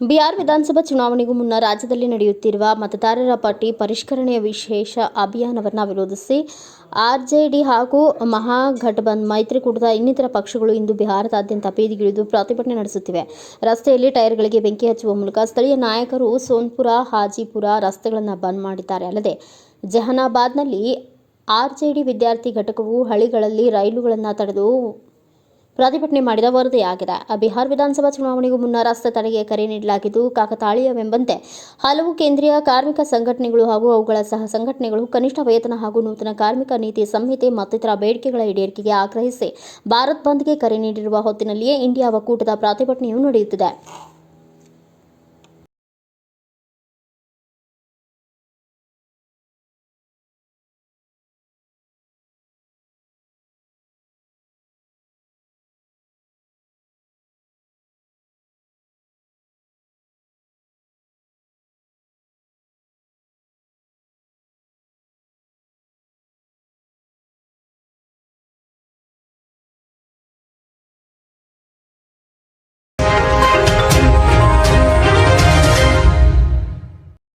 ಬಿಹಾರ್ ವಿಧಾನಸಭಾ ಚುನಾವಣೆಗೂ ಮುನ್ನ ರಾಜ್ಯದಲ್ಲಿ ನಡೆಯುತ್ತಿರುವ ಮತದಾರರ ಪಟ್ಟಿ ಪರಿಷ್ಕರಣೆಯ ವಿಶೇಷ ಅಭಿಯಾನವನ್ನು ವಿರೋಧಿಸಿ ಆರ್ಜೆಡಿ ಹಾಗೂ ಮಹಾಗಠಬಂಧನ್, ಮೈತ್ರಿಕೂಟದ ಇನ್ನಿತರ ಪಕ್ಷಗಳು ಇಂದು ಬಿಹಾರದಾದ್ಯಂತ ಬೀದಿಗಿಳಿದು ಪ್ರತಿಭಟನೆ ನಡೆಸುತ್ತಿವೆ. ರಸ್ತೆಯಲ್ಲಿ ಟೈರ್ಗಳಿಗೆ ಬೆಂಕಿ ಹಚ್ಚುವ ಮೂಲಕ ಸ್ಥಳೀಯ ನಾಯಕರು ಸೋನ್ಪುರ, ಹಾಜಿಪುರ ರಸ್ತೆಗಳನ್ನು ಬಂದ್ ಮಾಡಿದ್ದಾರೆ. ಅಲ್ಲದೆ ಜಹನಾಬಾದ್ನಲ್ಲಿ ಆರ್ಜೆಡಿ ವಿದ್ಯಾರ್ಥಿ ಘಟಕವು ಹಳ್ಳಿಗಳಲ್ಲಿ ರೈಲುಗಳನ್ನು ತಡೆದು ಪ್ರತಿಭಟನೆ ಮಾಡಿದ ವರದಿಯಾಗಿದೆ. ಬಿಹಾರ್ ವಿಧಾನಸಭಾ ಚುನಾವಣೆಗೂ ಮುನ್ನ ರಸ್ತೆ ತಡೆಗೆ ಕರೆ ನೀಡಲಾಗಿದ್ದು, ಕಾಕತಾಳೀಯವೆಂಬಂತೆ ಹಲವು ಕೇಂದ್ರೀಯ ಕಾರ್ಮಿಕ ಸಂಘಟನೆಗಳು ಹಾಗೂ ಅವುಗಳ ಸಹ ಸಂಘಟನೆಗಳು ಕನಿಷ್ಠ ವೇತನ ಹಾಗೂ ನೂತನ ಕಾರ್ಮಿಕ ನೀತಿ ಸಂಹಿತೆ ಮತ್ತಿತರ ಬೇಡಿಕೆಗಳ ಈಡೇರಿಕೆಗೆ ಆಗ್ರಹಿಸಿ ಭಾರತ್ ಬಂದ್ಗೆ ಕರೆ ನೀಡಿರುವ ಹೊತ್ತಿನಲ್ಲಿಯೇ ಇಂಡಿಯಾ ಒಕ್ಕೂಟದ ಪ್ರತಿಭಟನೆಯೂ ನಡೆಯುತ್ತಿದೆ.